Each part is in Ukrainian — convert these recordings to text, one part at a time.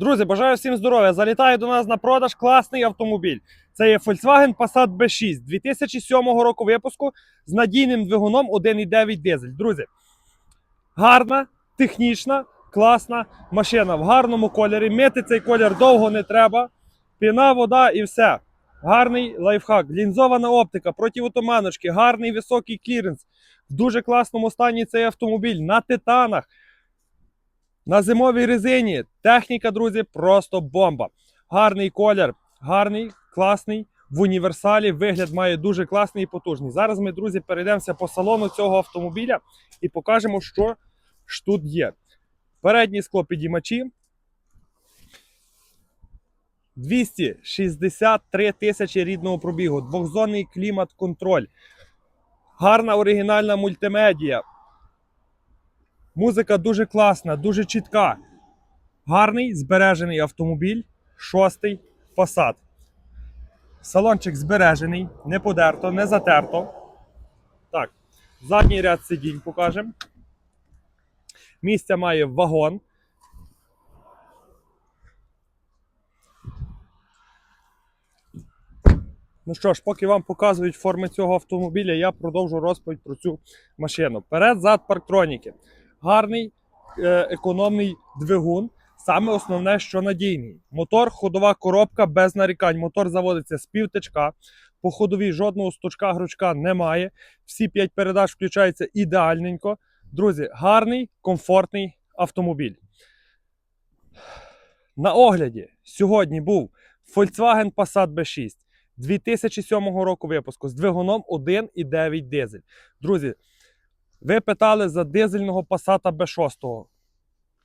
Друзі, бажаю всім здоров'я. Залітає до нас на продаж класний автомобіль. Це є Volkswagen Passat B6 2007 року випуску з надійним двигуном 1,9 дизель. Друзі, гарна, технічна, класна машина в гарному кольорі. Мити цей колір довго не треба. Піна, вода і все. Гарний лайфхак. Лінзована оптика, противотуманочки, гарний високий кліренс. В дуже класному стані цей автомобіль на титанах. На зимовій резині. Техніка, друзі, просто бомба. Гарний колір, гарний, класний. В універсалі вигляд має дуже класний і потужний. Зараз ми, друзі, перейдемося по салону цього автомобіля і покажемо, що ж тут є. Передні склопідіймачі. 263 тисячі рідного пробігу, двохзонний клімат-контроль, гарна оригінальна мультимедія. Музика дуже класна, дуже чітка. Гарний збережений автомобіль, шостий Passat. Салончик збережений, не подерто, не затерто. Так, задній ряд сидінь покажемо. Місця має вагон. Ну що ж, поки вам показують форми цього автомобіля, я продовжу розповідь про цю машину. Перед зад парктроніки. Гарний е, економний двигун. Саме основне, що надійний. Мотор, ходова коробка без нарікань. Мотор заводиться з півтичка. По ходовій жодного стучка гручка немає. Всі 5 передач включаються ідеальненько. Друзі, гарний, комфортний автомобіль. На огляді сьогодні був Volkswagen Passat B6 2007 року випуску з двигуном 1,9 дизель. Друзі, ви питали за дизельного Passat B6.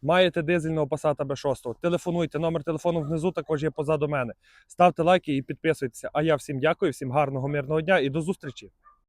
Маєте дизельного Passat B6. Телефонуйте, номер телефону внизу також є позаду мене. Ставте лайки і підписуйтеся. А я всім дякую, всім гарного мирного дня і до зустрічі!